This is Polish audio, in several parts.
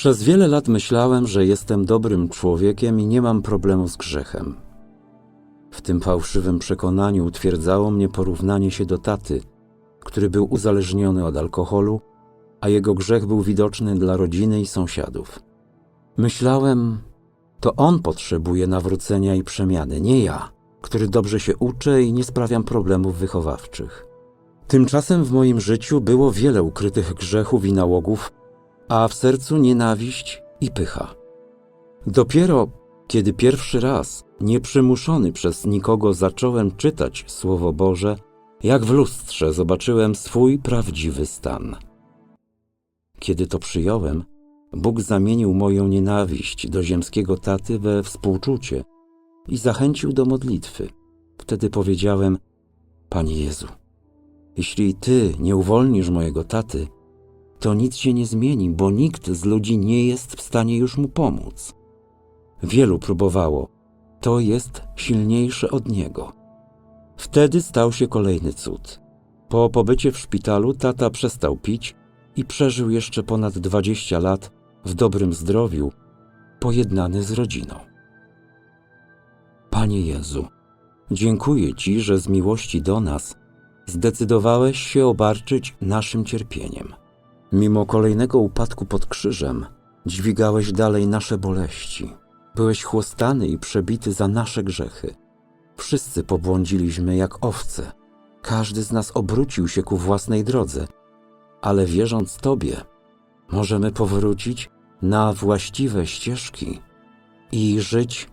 Przez wiele lat myślałem, że jestem dobrym człowiekiem i nie mam problemu z grzechem. W tym fałszywym przekonaniu utwierdzało mnie porównanie się do taty, który był uzależniony od alkoholu, a jego grzech był widoczny dla rodziny i sąsiadów. Myślałem, to on potrzebuje nawrócenia i przemiany, nie ja, który dobrze się uczę i nie sprawiam problemów wychowawczych. Tymczasem w moim życiu było wiele ukrytych grzechów i nałogów, a w sercu nienawiść i pycha. Dopiero kiedy pierwszy raz, nieprzymuszony przez nikogo, zacząłem czytać Słowo Boże, jak w lustrze zobaczyłem swój prawdziwy stan. Kiedy to przyjąłem, Bóg zamienił moją nienawiść do ziemskiego taty we współczucie i zachęcił do modlitwy. Wtedy powiedziałem: Panie Jezu, jeśli Ty nie uwolnisz mojego taty, to nic się nie zmieni, bo nikt z ludzi nie jest w stanie już mu pomóc. Wielu próbowało, to jest silniejsze od niego. Wtedy stał się kolejny cud. Po pobycie w szpitalu tata przestał pić i przeżył jeszcze ponad 20 lat w dobrym zdrowiu, pojednany z rodziną. Panie Jezu, dziękuję Ci, że z miłości do nas zdecydowałeś się obarczyć naszym cierpieniem. Mimo kolejnego upadku pod krzyżem, dźwigałeś dalej nasze boleści. Byłeś chłostany i przebity za nasze grzechy. Wszyscy pobłądziliśmy jak owce. Każdy z nas obrócił się ku własnej drodze, ale wierząc Tobie, możemy powrócić na właściwe ścieżki i żyć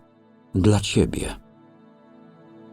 dla Ciebie.